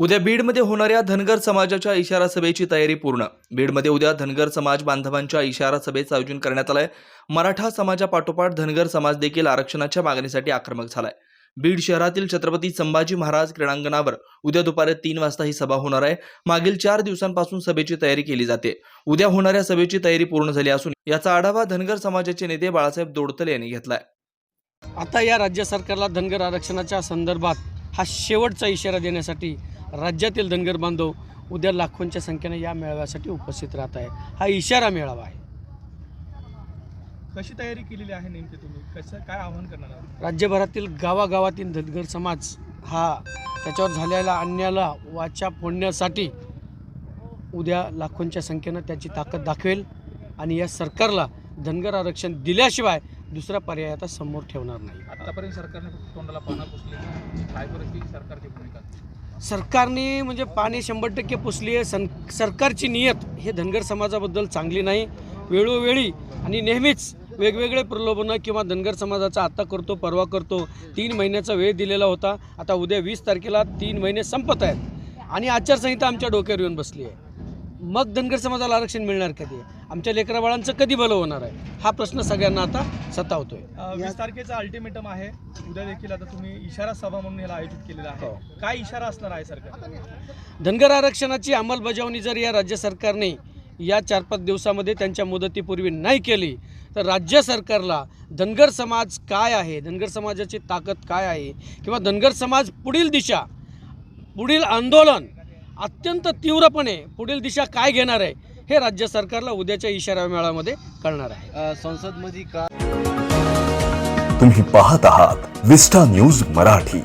उद्या बीडमध्ये होणाऱ्या धनगर समाजाच्या इशारा सभेची तयारी पूर्ण. बीडमध्ये उद्या धनगर समाज बांधवांच्या इशारा सभेचं आयोजन करण्यात आलंय. मराठा समाजापाठोपाठ धनगर समाज देखील आरक्षणाच्या मागणीसाठी आक्रमक झालाय. बीड शहरातील छत्रपती संभाजी महाराज क्रीडांगणावर उद्या दुपारी तीन वाजता ही सभा होणार आहे. मागील चार दिवसांपासून सभेची तयारी केली जाते. उद्या होणाऱ्या सभेची तयारी पूर्ण झाली असून याचा आढावा धनगर समाजाचे नेते बाळासाहेब दोडतले यांनी घेतलाय. आता या राज्य सरकारला धनगर आरक्षणाच्या संदर्भात हा शेवटचा इशारा देण्यासाठी राज्यातील धनगर बांधव उद्या लाखोंच्या संख्येने या मेळाव्यासाठी उपस्थित राहत आहे. हा इशारा मेळावा आहे. कशी तयारी केलेली आहे नेमकी तुम्ही? कसं काय आव्हान करणार आहात? राज्यभरातील गावागावातील धनगर समाज हा त्याच्यावर झालेल्या अन्यायाला वाचा फोडण्यासाठी उद्या लाखोंच्या संख्येनं त्याची ताकद दाखवेल आणि या सरकारला धनगर आरक्षण दिल्याशिवाय दुसरा पर्याय आता समोर ठेवणार नाही. आतापर्यंत सरकारने तोंडाला पाना पुसली काय परिस्थिती सरकारची भूमिका. सरकारने म्हणजे पाणी शंभर टक्के पुसली आहे. सं सरकारची नियत हे धनगर समाजाबद्दल चांगली नाही. वेळोवेळी आणि नेहमीच वेगवेगळे प्रलोभनं किंवा धनगर समाजाचा आता करतो परवा करतो तीन महिन्याचा वेळ दिलेला होता. आता उद्या वीस तारखेला तीन महिने संपत आहेत. आणि आचारसंहिता आमच्या डोक्यावर येऊन बसली आहे. मग धनगर समाजाला आरक्षण मिळणार कधी? आमच्या लेकराबाळांचं कधी भलं होणार आहे? हा प्रश्न सगळ्यांना आता सतावतोय. वीस तारखेचा अल्टिमेटम आहे. उद्या देखील आता तुम्ही इशारा सभा म्हणून याला आयोजित केलेला आहे. हो. काय इशारा असणार आहे सरकार? धनगर आरक्षणाची अंमलबजावणी जर या राज्य सरकारने या चार पाच दिवसामध्ये त्यांच्या मुदतीपूर्वी नाही केली तर राज्य सरकारला धनगर समाज काय आहे धनगर समाजाची ताकद काय आहे किंवा धनगर समाज पुढील दिशा पुढील आंदोलन अत्यंत तीव्रपणे पुढील दिशा काय घेणार आहे हे राज्य सरकारला उद्याच्या इशारा मेळाव्यामध्ये कळणार आहे. संसदमध्ये का तुम्ही पाहत आहात विस्टा न्यूज मराठी.